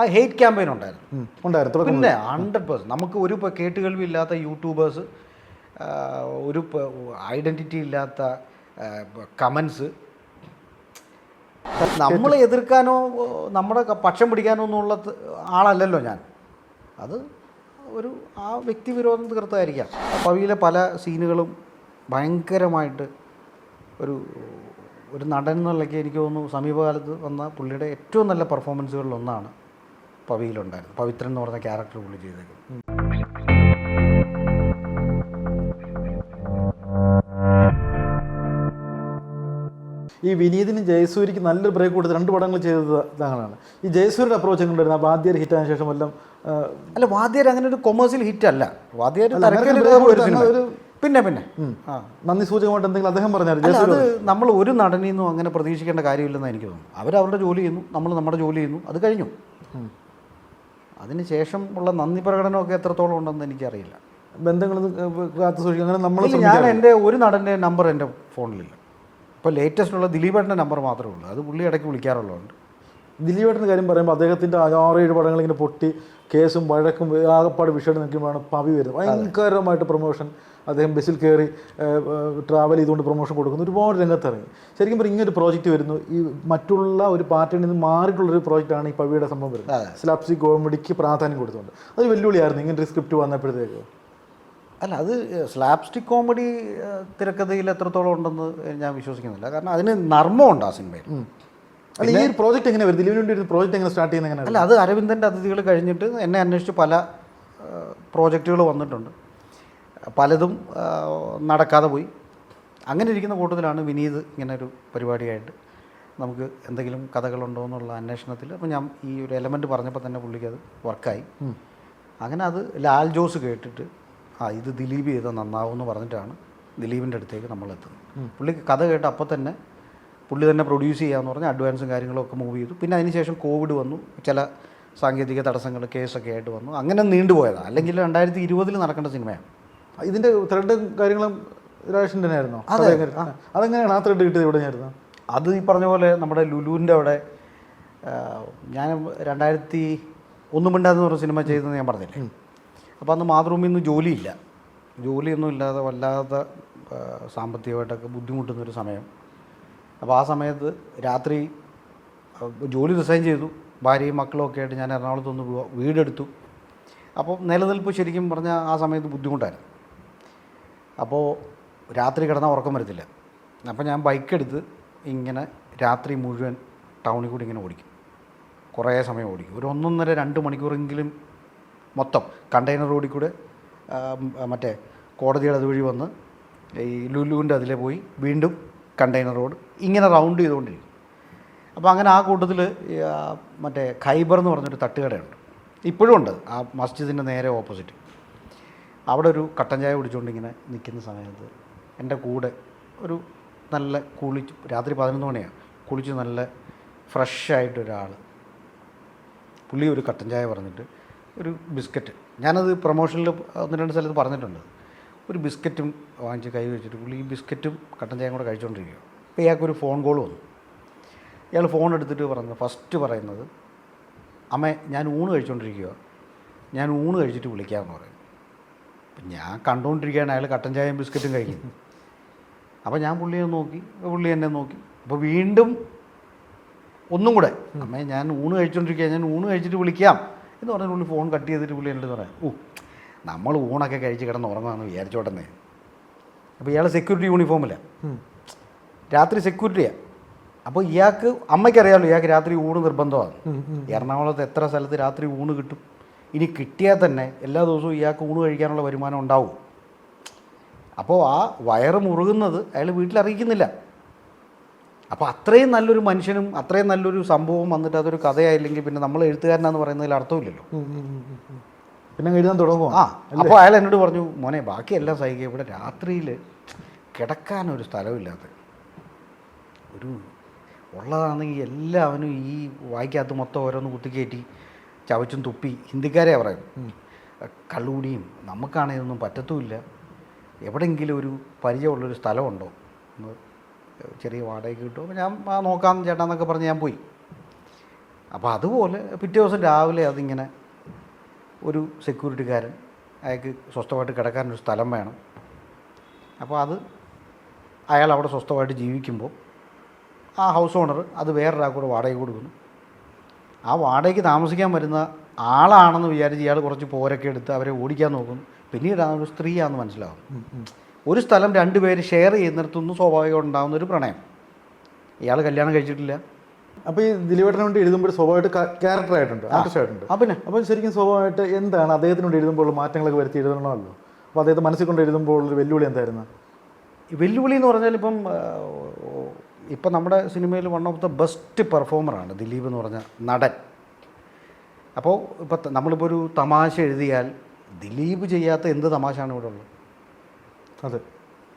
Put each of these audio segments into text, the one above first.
ആ hate campaign ഉണ്ടായിരുന്നു. ഉണ്ടായിരുന്നു. പിന്നെ ഹൺഡ്രഡ് പേഴ്സന്റ് നമുക്ക് ഒരു കേട്ട് കേട്ടുകേൾവി ഇല്ലാത്ത യൂട്യൂബേഴ്സ് ഒരു ഐഡന്റിറ്റി ഇല്ലാത്ത കമൻസ് നമ്മളെ എതിർക്കാനോ നമ്മുടെ പക്ഷം പിടിക്കാനോ ഒന്നുള്ള ആളല്ലല്ലോ ഞാൻ. അത് ഒരു ആ വ്യക്തി വിരോധം തീർത്തായിരിക്കാം. പവിയിലെ പല സീനുകളും ഭയങ്കരമായിട്ട് ഒരു ഒരു നടൻ എന്നുള്ളൊക്കെ എനിക്ക് തോന്നുന്നു സമീപകാലത്ത് വന്ന പുള്ളിയുടെ ഏറ്റവും നല്ല പെർഫോമൻസുകളിലൊന്നാണ് പവിയിലുണ്ടായിരുന്നു. പവിത്രൻ എന്ന് പറഞ്ഞ ക്യാരക്ടർ പുള്ളി ചെയ്തേക്കുന്നത്. ഈ വിനീതിനും ജയസൂര്യക്ക് നല്ലൊരു ബ്രേക്ക് കൊടുത്ത് രണ്ട് പടങ്ങൾ ചെയ്തത് താങ്കളാണ് ഈ ജയസൂര്യയുടെ അപ്രോച്ച് എങ്ങനെയായിരുന്നു വാദ്യർ ഹിറ്റ് ആയ ശേഷം എല്ലാം അല്ല വാദ്യർ അങ്ങനെ ഒരു കൊമേഴ്സ്യൽ ഹിറ്റ് അല്ല. വാദ്യർ ഒരു പിന്നെ പിന്നെ. ആ നന്ദി സൂചകമായിട്ട് എന്തെങ്കിലും അദ്ദേഹം പറഞ്ഞായിരുന്നു അത് നമ്മൾ ഒരു നടനിൽ നിന്നും അങ്ങനെ പ്രതീക്ഷിക്കേണ്ട കാര്യമില്ലെന്ന് എനിക്ക് തോന്നുന്നു അവരവരുടെ ജോലി ചെയ്യുന്നു നമ്മൾ നമ്മുടെ ജോലി ചെയ്യുന്നു അത് കഴിഞ്ഞു. അതിന് ശേഷം ഉള്ള നന്ദി പ്രകടനമൊക്കെ എത്രത്തോളം ഉണ്ടെന്ന് എനിക്കറിയില്ല. ബന്ധങ്ങൾ കാത്തു സൂക്ഷിക്കുക. അങ്ങനെ നമ്മൾ ഞാൻ എന്റെ ഒരു നടന്റെ നമ്പർ എന്റെ ഫോണിലില്ല. ഇപ്പോൾ ലേറ്റസ്റ്റ് ഉള്ള ദിലീപേട്ടന്റെ നമ്പർ മാത്രമേ ഉള്ളൂ. അത് പുള്ളി ഇടയ്ക്ക് വിളിക്കാറുള്ളതുകൊണ്ട്. ദിലീപേട്ടന്റെ കാര്യം പറയുമ്പോൾ അദ്ദേഹത്തിന്റെ ആറേഴ് പടങ്ങൾ ഇങ്ങനെ പൊട്ടി കേസും വഴക്കും ആകപ്പാട് വിഷയം നിൽക്കുമ്പോഴാണ് പവി വരുന്നത്. ഭയങ്കരമായിട്ട് പ്രൊമോഷൻ അദ്ദേഹം ബസ്സിൽ കയറി ട്രാവൽ ചെയ്തുകൊണ്ട് പ്രൊമോഷൻ കൊടുക്കുന്നു. ഒരുപാട് രംഗത്തിറങ്ങി. ശരിക്കും പറഞ്ഞാൽ ഇങ്ങനൊരു പ്രോജക്റ്റ് വരുന്നു. ഈ മറ്റുള്ള ഒരു പാർട്ടിയിൽ നിന്ന് മാറിയിട്ടുള്ളൊരു പ്രോജക്റ്റാണ് ഈ പവിയുടെ സംഭവം വരുന്നത്. സ്ലാപ്സി കോമഡിക്ക് പ്രാധാന്യം കൊടുത്തുകൊണ്ട്. അത് വെല്ലുവിളിയായിരുന്നു ഇങ്ങനെ ഒരു സ്ക്രിപ്റ്റ് വന്നപ്പോഴത്തേക്ക്. അല്ല അത് സ്ലാപ്സ്റ്റിക് കോമഡി തിരക്കഥയിൽ എത്രത്തോളം ഉണ്ടെന്ന് ഞാൻ വിശ്വസിക്കുന്നില്ല. കാരണം അതിന് നർമ്മമുണ്ട് ആ സിനിമയിൽ. അല്ല ഈ ഒരു പ്രോജക്റ്റ് എങ്ങനെ വരും ഇതിനു വേണ്ടി ഒരു പ്രോജക്റ്റ് എങ്ങനെ സ്റ്റാർട്ട് ചെയ്യുന്നത് എങ്ങനെ അല്ല അത് അരവിന്ദന്റെ അതിഥികൾ കഴിഞ്ഞിട്ട് എന്നെ അന്വേഷിച്ച് പല പ്രോജക്റ്റുകൾ വന്നിട്ടുണ്ട്. പലതും നടക്കാതെ പോയി. അങ്ങനെ ഇരിക്കുന്ന കൂട്ടത്തിലാണ് വിനീത് ഇങ്ങനൊരു പരിപാടിയായിട്ട് നമുക്ക് എന്തെങ്കിലും കഥകളുണ്ടോ എന്നുള്ള അന്വേഷണത്തിൽ അപ്പോൾ ഞാൻ ഈ ഒരു എലമെന്റ് പറഞ്ഞപ്പോൾ തന്നെ പുള്ളിക്ക് അത് വർക്കായി അങ്ങനെ അത് ലാൽ ജോസ് കേട്ടിട്ട് ആ ഇത് ദിലീപ് ചെയ്താൽ നന്നാവും എന്ന് പറഞ്ഞിട്ടാണ് ദിലീപിന്റെ അടുത്തേക്ക് നമ്മൾ എത്തുന്നത്. പുള്ളിക്ക് കഥ കേട്ട് അപ്പോൾ തന്നെ പുള്ളി തന്നെ പ്രൊഡ്യൂസ് ചെയ്യാമെന്ന് പറഞ്ഞ് അഡ്വാൻസും കാര്യങ്ങളൊക്കെ മൂവ് ചെയ്തു. പിന്നെ അതിനുശേഷം കോവിഡ് വന്നു. ചില സാങ്കേതിക തടസ്സങ്ങൾ കേസൊക്കെ ആയിട്ട് വന്നു. അങ്ങനെ നീണ്ടുപോയതാണ് അല്ലെങ്കിൽ രണ്ടായിരത്തി ഇരുപതിൽ നടക്കേണ്ട സിനിമയാണ് ഇതിന്റെ ത്രെഡും കാര്യങ്ങളും രാജേഷൻ തന്നെ ആയിരുന്നോ അതെങ്ങനെയാണ് ആ ത്രെഡ് കിട്ടിയത് ഇവിടെ ആയിരുന്നു അത് ഈ പറഞ്ഞ പോലെ നമ്മുടെ ലുലുവിന്റെ അവിടെ ഞാൻ രണ്ടായിരത്തി ഒന്നും മിണ്ടാന്ന് പറഞ്ഞ സിനിമ ചെയ്തെന്ന് ഞാൻ പറഞ്ഞില്ലേ? അപ്പോൾ അന്ന് മാതൃഭൂമിയിൽ നിന്ന് ജോലിയില്ല. ജോലിയൊന്നും ഇല്ലാതെ വല്ലാതെ സാമ്പത്തികമായിട്ടൊക്കെ ബുദ്ധിമുട്ടുന്നൊരു സമയം. അപ്പോൾ ആ സമയത്ത് രാത്രി ജോലി റിസൈൻ ചെയ്തു. ഭാര്യയും മക്കളും ഒക്കെ ആയിട്ട് ഞാൻ എറണാകുളത്ത് ഒന്ന് വീടെടുത്തു. അപ്പോൾ നിലനിൽപ്പ് ശരിക്കും പറഞ്ഞാൽ ആ സമയത്ത് ബുദ്ധിമുട്ടായിരുന്നു. അപ്പോൾ രാത്രി കിടന്നാൽ ഉറക്കം വരത്തില്ല. അപ്പോൾ ഞാൻ ബൈക്ക് എടുത്ത് ഇങ്ങനെ രാത്രി മുഴുവൻ ടൗണിൽ കൂടി ഇങ്ങനെ ഓടിക്കും. കുറേ സമയം ഓടിക്കും. ഒരു ഒന്നൊന്നര രണ്ട് മണിക്കൂറെങ്കിലും മൊത്തം കണ്ടെയ്നർ റോഡിൽ കൂടെ മറ്റേ കോടതിയുടെ അതുവഴി വന്ന് ഈ ലുലുവിന്റെ അതിലെ പോയി വീണ്ടും കണ്ടെയ്നർ റോഡ് ഇങ്ങനെ റൗണ്ട് ചെയ്തുകൊണ്ടിരിക്കും. അപ്പോൾ അങ്ങനെ ആ കൂട്ടത്തിൽ മറ്റേ ഖൈബർ എന്ന് പറഞ്ഞൊരു തട്ടുകടയുണ്ട്. ഇപ്പോഴും ഉണ്ട്. ആ മസ്ജിദിന്റെ നേരെ ഓപ്പോസിറ്റ് അവിടെ ഒരു കട്ടൻ ചായ കുടിച്ചുകൊണ്ട് ഇങ്ങനെ നിൽക്കുന്ന സമയത്ത് എന്റെ കൂടെ ഒരു നല്ല കുളിച്ച് രാത്രി പതിനൊന്ന് മണിയാണ് കുളിച്ച് നല്ല ഫ്രഷായിട്ട് ഒരാൾ പുള്ളി ഒരു കട്ടൻ ചായ പറഞ്ഞിട്ട് ഒരു ബിസ്ക്കറ്റ് ഞാനത് പ്രൊമോഷനിൽ ഒന്ന് രണ്ട് സ്ഥലത്ത് പറഞ്ഞിട്ടുണ്ട്. ഒരു ബിസ്ക്കറ്റും വാങ്ങിച്ച് കൈ വെച്ചിട്ട് പുള്ളി ഈ ബിസ്ക്കറ്റും കട്ടൻ ചായയും കൂടെ കഴിച്ചുകൊണ്ടിരിക്കുക അപ്പോൾ ഇയാൾക്കൊരു ഫോൺ കോൾ വന്നു. ഇയാൾ ഫോൺ എടുത്തിട്ട് പറഞ്ഞത് ഫസ്റ്റ് പറയുന്നത് അമ്മേ ഞാൻ ഊണ് കഴിച്ചുകൊണ്ടിരിക്കുക ഞാൻ ഊണ് കഴിച്ചിട്ട് വിളിക്കാമെന്ന് പറയും ഞാൻ കണ്ടുകൊണ്ടിരിക്കുകയാണ് അയാൾ കട്ടൻ ചായയും ബിസ്ക്കറ്റും കഴിക്കുന്നു അപ്പോൾ ഞാൻ പുള്ളിയെ നോക്കി. പുള്ളി എന്നെ നോക്കി. അപ്പോൾ വീണ്ടും ഒന്നും കൂടെ. അമ്മേ ഞാൻ ഊണ് കഴിച്ചുകൊണ്ടിരിക്കുക ഞാൻ ഊണ് കഴിച്ചിട്ട് വിളിക്കാം എന്ന് പറഞ്ഞ പുള്ളി ഫോൺ കട്ട് ചെയ്തിട്ട് പുള്ളി എന്നോട് പറയാം ഓ നമ്മൾ ഊണൊക്കെ കഴിച്ച് കിടന്ന് ഉറങ്ങാമെന്ന് വിചാരിച്ചോട്ടെന്നേ. അപ്പോൾ ഇയാൾ സെക്യൂരിറ്റി യൂണിഫോമില്ല രാത്രി സെക്യൂരിറ്റിയാണ് അപ്പോൾ ഇയാൾക്ക് അമ്മയ്ക്കറിയാമല്ലോ ഇയാൾക്ക് രാത്രി ഊണ് നിർബന്ധമാണ് എറണാകുളത്ത് എത്ര സ്ഥലത്ത് രാത്രി ഊണ് കിട്ടും? ഇനി കിട്ടിയാൽ തന്നെ എല്ലാ ദിവസവും ഇയാൾക്ക് ഊണ് കഴിക്കാനുള്ള വരുമാനം ഉണ്ടാവും. അപ്പോൾ ആ വയറ് മുറുകുന്നത് അയാൾ വീട്ടിലറിയിക്കുന്നില്ല അപ്പോൾ അത്രയും നല്ലൊരു മനുഷ്യനും അത്രയും നല്ലൊരു സംഭവം വന്നിട്ട് അതൊരു കഥയായില്ലെങ്കിൽ പിന്നെ നമ്മൾ എഴുത്തുകാരനാന്ന് പറയുന്നതിൽ അർത്ഥമില്ലല്ലോ. പിന്നെ എഴുതാൻ തുടങ്ങും ആ അപ്പോൾ അയാൾ എന്നോട് പറഞ്ഞു മോനെ ബാക്കിയെല്ലാം സഹിക്കുക. ഇവിടെ രാത്രിയിൽ കിടക്കാനൊരു സ്ഥലമില്ലാത്ത ഒരു ഉള്ളതാണെങ്കിൽ എല്ലാവനും ഈ വായിക്കകത്ത് മൊത്തം ഓരോന്ന് കുത്തിക്കയറ്റി ചവച്ചും തുപ്പി ഹിന്ദിക്കാരെ പറയും കള്ളുകൂടിയും നമുക്കാണെങ്കിൽ ഒന്നും പറ്റത്തുമില്ല. എവിടെയെങ്കിലും ഒരു പരിചയമുള്ളൊരു സ്ഥലമുണ്ടോ? ഒന്ന് ചെറിയ വാടകയ്ക്ക് അപ്പോൾ ഞാൻ ആ നോക്കാം ചേട്ടാന്നൊക്കെ പറഞ്ഞ് ഞാൻ പോയി. അപ്പോൾ അതുപോലെ പിറ്റേ ദിവസം രാവിലെ അതിങ്ങനെ ഒരു സെക്യൂരിറ്റിക്കാരൻ അയാൾക്ക് സ്വസ്ഥമായിട്ട് കിടക്കാനൊരു സ്ഥലം വേണം. അപ്പോൾ അത് അയാൾ അവിടെ സ്വസ്ഥമായിട്ട് ജീവിക്കുമ്പോൾ ആ ഹൗസ് ഓണർ അത് വേറൊരാൾക്കൂടെ വാടക കൊടുക്കുന്നു. ആ വാടകയ്ക്ക് താമസിക്കാൻ വരുന്ന ആളാണെന്ന് വിചാരിച്ച് ഇയാൾ കുറച്ച് പോരൊക്കെ എടുത്ത് അവരെ ഓടിക്കാൻ നോക്കും. പിന്നീട് അതൊരു സ്ത്രീയാണെന്ന് മനസ്സിലാവും. ഒരു സ്ഥലം രണ്ടുപേര് ഷെയർ ചെയ്യുന്നിടത്തുനിന്ന് സ്വാഭാവികം ഉണ്ടാകുന്ന ഒരു പ്രണയം. ഇയാൾ കല്യാണം കഴിച്ചിട്ടില്ല. അപ്പോൾ ഈ ദിലീപേട്ടന് കൊണ്ട് എഴുതുമ്പോൾ സ്വാഭാവികമായിട്ട് ക്യാരക്ടർ ആയിട്ടുണ്ട് ആർട്ടിസ്റ്റ് ആയിട്ടുണ്ട്. പിന്നെ? അപ്പോൾ ശരിക്കും സ്വാഭാവികമായിട്ട് എന്താണ് അദ്ദേഹത്തിന് വേണ്ടി എഴുതുമ്പോൾ മാറ്റങ്ങളൊക്കെ വരുത്തി എഴുതണമല്ലോ? അപ്പോൾ അദ്ദേഹത്തെ മനസ്സിൽ കൊണ്ട് എഴുതുമ്പോൾ ഒരു വെല്ലുവിളി എന്തായിരുന്നു? വെല്ലുവിളി എന്ന് പറഞ്ഞാൽ ഇപ്പം ഇപ്പം നമ്മുടെ സിനിമയിൽ വൺ ഓഫ് ദ ബെസ്റ്റ് പെർഫോമറാണ് ദിലീപ് എന്ന് പറഞ്ഞ നടൻ. അപ്പോൾ ഇപ്പം നമ്മളിപ്പോൾ ഒരു തമാശ എഴുതിയാൽ ദിലീപ് ചെയ്യാത്ത എന്ത് തമാശയാണ് ഇവിടെ ഉള്ളത്? അതെ.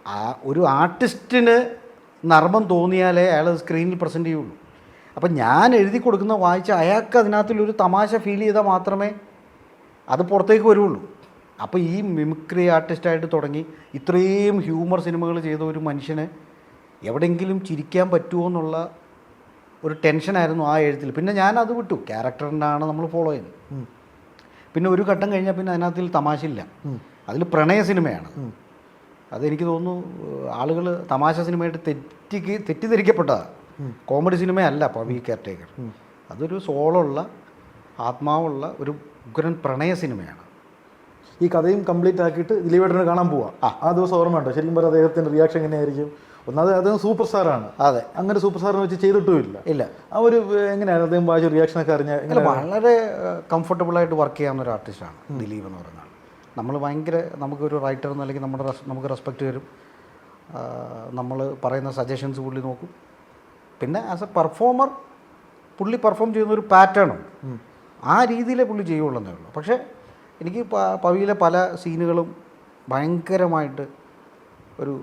ആ ഒരു ആർട്ടിസ്റ്റിന് നർമ്മം തോന്നിയാലേ അയാൾ സ്ക്രീനിൽ പ്രസന്റ് ചെയ്യുള്ളൂ. അപ്പം ഞാൻ എഴുതി കൊടുക്കുന്ന വായിച്ച അയാൾക്ക് അതിനകത്തുള്ളൊരു തമാശ ഫീൽ ചെയ്താൽ മാത്രമേ അത് പുറത്തേക്ക് വരുള്ളൂ. അപ്പോൾ ഈ മിമിക്രി ആർട്ടിസ്റ്റായിട്ട് തുടങ്ങി ഇത്രയും ഹ്യൂമർ സിനിമകൾ ചെയ്ത ഒരു മനുഷ്യന് എവിടെയെങ്കിലും ചിരിക്കാൻ പറ്റുമോ എന്നുള്ള ഒരു ടെൻഷനായിരുന്നു ആ എഴുത്തിൽ. പിന്നെ ഞാൻ അത് വിട്ടു. ക്യാരക്ടറിനാണ് നമ്മൾ ഫോളോ ചെയ്യുന്നത്. പിന്നെ ഒരു ഘട്ടം കഴിഞ്ഞാൽ പിന്നെ അതിനകത്തിൽ തമാശയില്ല. അതിൽ പ്രണയ സിനിമയാണ്. അതെനിക്ക് തോന്നുന്നു ആളുകൾ തമാശ സിനിമയായിട്ട് തെറ്റിക്ക് തെറ്റിദ്ധരിക്കപ്പെട്ടതാണ് കോമഡി സിനിമയല്ല പവി കെയർടേക്കർ. അതൊരു സോളുള്ള ആത്മാവുള്ള ഒരു ഉഗ്രൻ പ്രണയ സിനിമയാണ്. ഈ കഥയും കംപ്ലീറ്റ് ആക്കിയിട്ട് ദിലീപേട്ടനെ കാണാൻ പോവാം. ആ. ദിവസം ഓർമ്മ ഉണ്ടോ ശരിക്കും പറഞ്ഞാൽ അദ്ദേഹത്തിന്റെ റിയാക്ഷൻ എങ്ങനെയായിരിക്കും? ഒന്നാമത് അദ്ദേഹം സൂപ്പർ സ്റ്റാറാണ്. അതെ. അങ്ങനെ സൂപ്പർ സ്റ്റാറിനെ വെച്ച് ചെയ്തിട്ടുമില്ല. ഇല്ല. ആ ഒരു എങ്ങനെയാണ് അദ്ദേഹം വായിച്ച റിയാക്ഷൻ ഒക്കെ അറിഞ്ഞ വളരെ കംഫർട്ടബിൾ ആയിട്ട് വർക്ക് ചെയ്യാവുന്ന ഒരു ആർട്ടിസ്റ്റാണ് ദിലീപ് എന്ന് പറയുന്ന ആൾ. നമ്മൾ ഭയങ്കര നമുക്കൊരു റൈറ്റർ എന്നല്ലെങ്കിൽ നമ്മുടെ നമുക്ക് റെസ്പെക്റ്റ് വരും. നമ്മൾ പറയുന്ന സജഷൻസ് പുള്ളി നോക്കും. പിന്നെ ആസ് എ പെർഫോമർ പുള്ളി പെർഫോം ചെയ്യുന്ന ഒരു പാറ്റേണും ആ രീതിയിലേ പുള്ളി ചെയ്യുള്ളൂ എന്നേ ഉള്ളൂ. പക്ഷേ എനിക്ക് പവിയിലെ പല സീനുകളും ഭയങ്കരമായിട്ട് ഒരു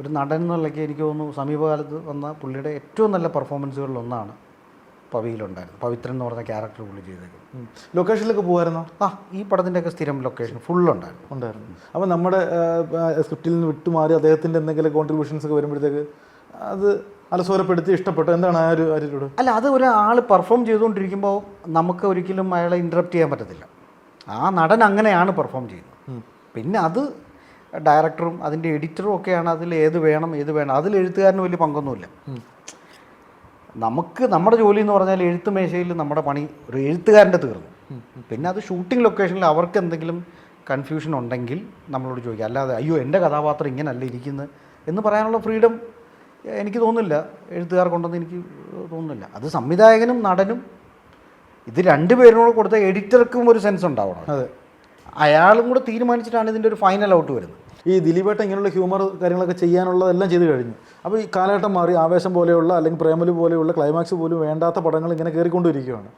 ഒരു നടൻ എന്നുള്ളതൊക്കെ എനിക്ക് തോന്നുന്നു സമീപകാലത്ത് വന്ന പുള്ളിയുടെ ഏറ്റവും നല്ല പെർഫോമൻസുകളിൽ ഒന്നാണ് പവിയിലുണ്ടായിരുന്നു പവിത്രൻ എന്ന് പറഞ്ഞ ക്യാരക്ടർ പുള്ളി ചെയ്തേക്കും ലൊക്കേഷനിലൊക്കെ പോകുമായിരുന്നോ ആ ഈ പടത്തിന്റെയൊക്കെ സ്ഥിരം ലൊക്കേഷൻ ഫുള്ളുണ്ടായിരുന്നു ഉണ്ടായിരുന്നു. അപ്പോൾ നമ്മുടെ സ്ക്രിപ്റ്റിൽ നിന്ന് വിട്ടുമാറി അദ്ദേഹത്തിന്റെ എന്തെങ്കിലും കോൺട്രിബ്യൂഷൻസ് ഒക്കെ വരുമ്പോഴത്തേക്ക് അത് അലസോരപ്പെടുത്തി ഇഷ്ടപ്പെട്ടു. എന്താണ് ആ ഒരു ആറ്റിറ്റ്യൂഡ് അല്ല അത് ഒരാൾ പെർഫോം ചെയ്തുകൊണ്ടിരിക്കുമ്പോൾ നമുക്ക് ഒരിക്കലും അയാളെ ഇന്ററപ്റ്റ് ചെയ്യാൻ പറ്റത്തില്ല. ആ നടൻ അങ്ങനെയാണ് പെർഫോം ചെയ്യുന്നത്. പിന്നെ അത് ഡയറക്ടറും അതിന്റെ എഡിറ്ററും ഒക്കെയാണ് അതിൽ ഏത് വേണം ഏത് വേണം. അതിൽ എഴുത്തുകാരന് വലിയ പങ്കൊന്നുമില്ല. നമുക്ക് നമ്മുടെ ജോലി എന്ന് പറഞ്ഞാൽ എഴുത്ത് മേശയിൽ നമ്മുടെ പണി ഒരു എഴുത്തുകാരന്റെ തീർന്നു. പിന്നെ അത് ഷൂട്ടിംഗ് ലൊക്കേഷനിൽ അവർക്ക് എന്തെങ്കിലും കൺഫ്യൂഷൻ ഉണ്ടെങ്കിൽ നമ്മളോട് ചോദിക്കുക അല്ലാതെ അയ്യോ എന്റെ കഥാപാത്രം ഇങ്ങനല്ല ഇരിക്കുന്നത് എന്ന് പറയാനുള്ള ഫ്രീഡം എനിക്ക് തോന്നുന്നില്ല. എഴുത്തുകാർക്കുണ്ടെന്ന് എനിക്ക് തോന്നുന്നില്ല. അത് സംവിധായകനും നടനും ഇത് രണ്ടുപേരിനോട് കൊടുത്ത എഡിറ്റർക്കും ഒരു സെൻസ് ഉണ്ടാവണം. അതെ. അയാളും കൂടെ തീരുമാനിച്ചിട്ടാണ് ഇതിന്റെ ഒരു ഫൈനൽ ഔട്ട് വരുന്നത്. ഈ ദിലീപേട്ട ഇങ്ങനെയുള്ള ഹ്യൂമർ കാര്യങ്ങളൊക്കെ ചെയ്യാനുള്ളതെല്ലാം ചെയ്തു കഴിഞ്ഞു. അപ്പോൾ ഈ കാലഘട്ടം മാറി ആവേശം പോലെയുള്ള അല്ലെങ്കിൽ പ്രേമലു പോലെയുള്ള ക്ലൈമാക്സ് പോലും വേണ്ടാത്ത പടങ്ങൾ ഇങ്ങനെ കയറിക്കൊണ്ടിരിക്കുകയാണ്.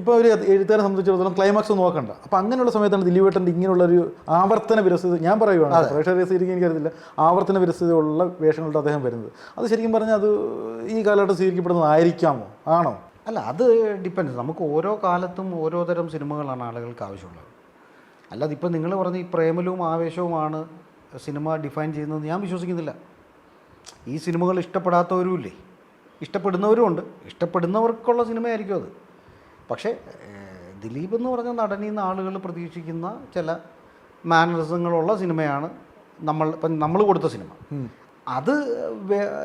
ഇപ്പോൾ ഒരു എഴുത്തുകാരെ സംബന്ധിച്ചിടത്തോളം ക്ലൈമാക്സ് നോക്കണ്ട. അപ്പോൾ അങ്ങനെയുള്ള സമയത്താണ് ദിലീപേട്ടന്റെ ഇങ്ങനെയുള്ള ഒരു ആവർത്തന വിരസത ഞാൻ പറയുവാണ് പ്രേക്ഷകരെ സ്വീകരിക്കാൻ എനിക്കറിയില്ല ആവർത്തന വിരസതയുള്ള വേഷങ്ങളുടെ അദ്ദേഹം വരുന്നത്. അത് ശരിക്കും പറഞ്ഞാൽ അത് ഈ കാലഘട്ടം സ്വീകരിക്കപ്പെടുന്നതായിരിക്കാമോ? ആണോ? അല്ല അത് ഡിപ്പെൻഡ് നമുക്ക് ഓരോ കാലത്തും ഓരോ തരം സിനിമകളാണ് ആളുകൾക്ക് ആവശ്യമുള്ളത്. അല്ലാതെ ഇപ്പം നിങ്ങൾ പറഞ്ഞ ഈ പ്രേമലവും ആവേശവുമാണ് സിനിമ ഡിഫൈൻ ചെയ്യുന്നത് ഞാൻ വിശ്വസിക്കുന്നില്ല. ഈ സിനിമകൾ ഇഷ്ടപ്പെടാത്തവരും ഇല്ലേ ഇഷ്ടപ്പെടുന്നവരും ഉണ്ട്. ഇഷ്ടപ്പെടുന്നവർക്കുള്ള സിനിമയായിരിക്കും അത്. പക്ഷേ ദിലീപ് എന്ന് പറഞ്ഞ നടനിൽ നിന്ന് ആളുകൾ പ്രതീക്ഷിക്കുന്ന ചില മാനറിസങ്ങളുള്ള സിനിമയാണ് നമ്മൾ ഇപ്പം നമ്മൾ കൊടുത്ത സിനിമ. അത്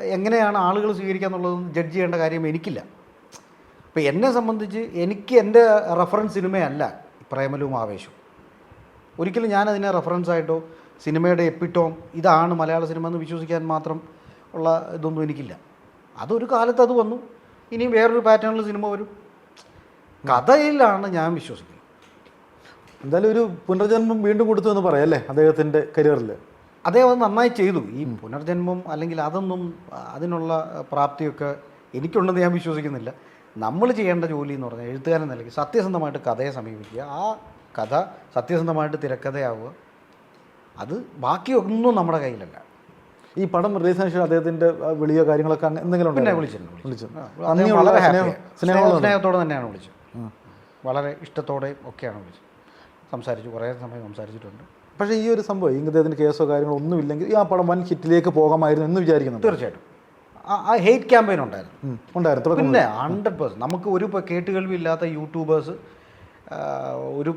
എങ്ങനെയാണ് ആളുകൾ സ്വീകരിക്കുക എന്നുള്ളതൊന്നും ജഡ്ജ് ചെയ്യേണ്ട കാര്യം എനിക്കില്ല. ഇപ്പം എന്നെ സംബന്ധിച്ച് എനിക്ക് എന്റെ റെഫറൻസ് സിനിമയല്ല പ്രേമലും ആവേശവും. ഒരിക്കലും ഞാനതിനെ അതിനെ റെഫറൻസ് ആയിട്ടോ സിനിമയുടെ എപ്പിട്ടോം ഇതാണ് മലയാള സിനിമ എന്ന് വിശ്വസിക്കാൻ മാത്രം ഉള്ള ഇതൊന്നും എനിക്കില്ല. അതൊരു കാലത്ത് അത് വന്നു. ഇനിയും വേറൊരു പാറ്റേണിൽ സിനിമ വരും. കഥയിലാണ് ഞാൻ വിശ്വസിക്കുന്നത്. എന്തായാലും ഒരു പുനർജന്മം വീണ്ടും കൊടുത്തു എന്ന് പറയാം അല്ലേ അദ്ദേഹത്തിന്റെ കരിയറിൽ? അദ്ദേഹം അത് നന്നായി ചെയ്തു. ഈ പുനർജന്മം അല്ലെങ്കിൽ അതൊന്നും അതിനുള്ള പ്രാപ്തിയൊക്കെ എനിക്കുണ്ടെന്ന് ഞാൻ വിശ്വസിക്കുന്നില്ല. നമ്മൾ ചെയ്യേണ്ട ജോലി എന്ന് പറഞ്ഞാൽ എഴുത്തുകാരൻ നിലയ്ക്ക് സത്യസന്ധമായിട്ട് കഥയെ സമീപിക്കുക. ആ കഥ സത്യസന്ധമായിട്ട് തിരക്കഥയാവുക. അത് ബാക്കിയൊന്നും നമ്മുടെ കയ്യിലല്ല. ഈ പടം റിലീസിന് ശേഷം അദ്ദേഹത്തിന്റെ വിളിയോ കാര്യങ്ങളൊക്കെ എന്തെങ്കിലും പിന്നെ വിളിച്ചിരുന്നു വിളിച്ചിട്ടുണ്ട് വിളിച്ചു ആ, വളരെ സ്നേഹത്തോടെ തന്നെയാണ് വിളിച്ചത്. വളരെ ഇഷ്ടത്തോടെയും ഒക്കെയാണ് വിളിച്ചത്. സംസാരിച്ചു കുറേ സമയം സംസാരിച്ചിട്ടുണ്ട്. പക്ഷേ ഈ ഒരു സംഭവം ഈ അദ്ദേഹത്തിന് കേസോ കാര്യങ്ങളോ ഒന്നും ഇല്ലെങ്കിൽ ഈ ആ പടം വൻ ഹിറ്റിലേക്ക് പോകാമായിരുന്നു എന്ന് വിചാരിക്കുന്നു തീർച്ചയായിട്ടും. ആ- ഹെയ്റ്റ് ക്യാമ്പയിൻ ഉണ്ടായിരുന്നു. ഉണ്ടായിരുന്നു. പിന്നെ ഹൺഡ്രഡ് പേഴ്സന്റ് നമുക്ക് ഒരു കേട്ടുകേൾവി ഇല്ലാത്ത യൂട്യൂബേഴ്സ് ഒരു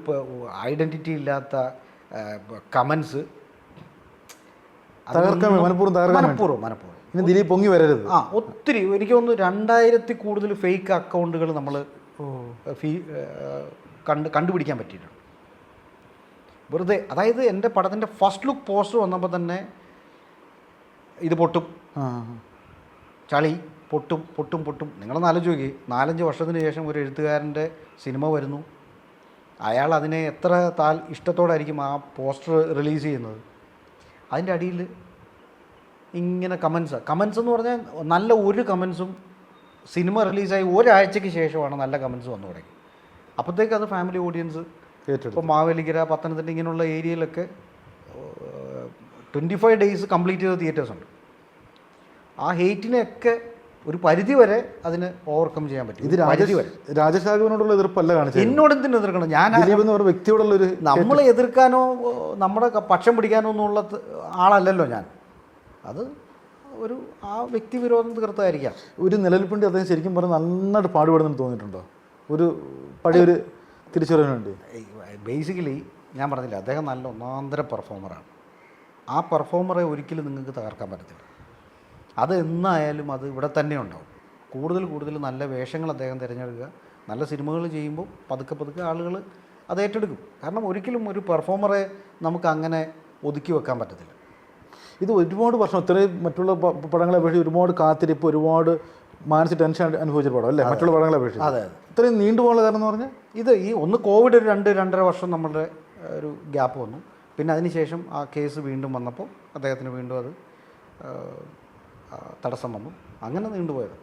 ഐഡന്റിറ്റി ഇല്ലാത്ത കമൻസ്. തകർക്കാൻ മനഃപൂർവം തകർക്കാൻ വേണ്ടി. മനഃപൂർവം മനഃപൂർവം. ഇനി ദിലീപ് പൊങ്ങി വരരുത്. ആ ഒത്തിരി എനിക്ക് തോന്നുന്നു രണ്ടായിരത്തി കൂടുതൽ ഫേക്ക് അക്കൗണ്ടുകൾ നമ്മൾ ഫീ കണ്ട് കണ്ടുപിടിക്കാൻ പറ്റിയിട്ടുണ്ട്. വെറുതെ അതായത് എന്റെ പടത്തിന്റെ ഫസ്റ്റ് ലുക്ക് പോസ്റ്റർ വന്നപ്പോൾ തന്നെ ഇത് പൊട്ടും. ചളി പൊട്ടും പൊട്ടും പൊട്ടും. നിങ്ങളൊന്ന് നോക്കി. നാലഞ്ച് വർഷത്തിന് ശേഷം ഒരു എഴുത്തുകാരന്റെ സിനിമ വരുന്നു. അയാൾ അതിനെ എത്ര താൽ ഇഷ്ടത്തോടായിരിക്കും ആ പോസ്റ്റർ റിലീസ് ചെയ്യുന്നത്. അതിന്റെ അടിയിൽ ഇങ്ങനെ കമൻസ് കമൻസ് എന്ന് പറഞ്ഞാൽ നല്ല ഒരു കമൻസും സിനിമ റിലീസായി ഒരാഴ്ചയ്ക്ക് ശേഷമാണ് നല്ല കമൻസ് വന്നു തുടങ്ങി. അപ്പോഴത്തേക്ക് അത് ഫാമിലി ഓഡിയൻസ് ഇപ്പോൾ മാവേലിക്കര പത്തനംതിട്ട ഇങ്ങനെയുള്ള ഏരിയയിലൊക്കെ ട്വന്റി ഫൈവ് ഡേയ്സ് കംപ്ലീറ്റ് ചെയ്ത തിയേറ്റേഴ്സ് ഉണ്ട്. ആ ഹെയ്റ്റിനെയൊക്കെ ഒരു പരിധി വരെ അതിന് ഓവർകം ചെയ്യാൻ പറ്റും. ഇത് പരിധി വരെ. രാജേഷ് രാഘവനോടുള്ള എതിർപ്പല്ല കാണിച്ചത്. എന്നോട് എന്തിനു എതിർക്കണം? ഞാൻ എന്ന് പറഞ്ഞ വ്യക്തിയോടുള്ള ഒരു നമ്മൾ എതിർക്കാനോ നമ്മുടെ പക്ഷം പിടിക്കാനോ എന്നുള്ള ആളല്ലല്ലോ ഞാൻ. അത് ഒരു ആ വ്യക്തി വിരോധം തീർത്തായിരിക്കാം. ഒരു നിലനിൽപ്പിന്റെ അദ്ദേഹം ശരിക്കും പറഞ്ഞ് നന്നായിട്ട് പാടുപെടുന്നെന്ന് തോന്നിയിട്ടുണ്ടോ? ഒരു പഴയൊരു തിരിച്ചറിവിനുണ്ട് ബേസിക്കലി ഞാൻ പറഞ്ഞില്ല. അദ്ദേഹം നല്ല ഒന്നാന്തര പെർഫോമറാണ് ആ പെർഫോമറെ ഒരിക്കലും നിങ്ങൾക്ക് തകർക്കാൻ പറ്റത്തില്ല. അത് എന്നായാലും അത് ഇവിടെ തന്നെ ഉണ്ടാവും. കൂടുതൽ കൂടുതൽ നല്ല വേഷങ്ങൾ അദ്ദേഹം തിരഞ്ഞെടുക്കുക. നല്ല സിനിമകൾ ചെയ്യുമ്പോൾ പതുക്കെ പതുക്കെ ആളുകൾ അത് ഏറ്റെടുക്കും. കാരണം ഒരിക്കലും ഒരു പെർഫോമറെ നമുക്ക് അങ്ങനെ ഒതുക്കി വെക്കാൻ പറ്റത്തില്ല. ഇത് ഒരുപാട് വർഷം ഇത്രയും മറ്റുള്ള പടങ്ങളെ അപേക്ഷിച്ച് ഒരുപാട് കാത്തിരിപ്പ് ഒരുപാട് മാനസിക ടെൻഷൻ അനുഭവിച്ച പടം അല്ലേ? മറ്റുള്ള പടങ്ങളെ അപേക്ഷിച്ച്. അതെ അതെ. ഇത്രയും നീണ്ടുപോകാനുള്ള കാരണം എന്ന് പറഞ്ഞാൽ ഇത് ഈ ഒന്ന് കോവിഡ് ഒരു രണ്ട് രണ്ടര വർഷം നമ്മളുടെ ഒരു ഗ്യാപ്പ് വന്നു. പിന്നെ അതിനുശേഷം ആ കേസ് വീണ്ടും വന്നപ്പോൾ അദ്ദേഹത്തിന് വീണ്ടും അത് തടസ്സം വന്നു. അങ്ങനെ നീണ്ടുപോയത്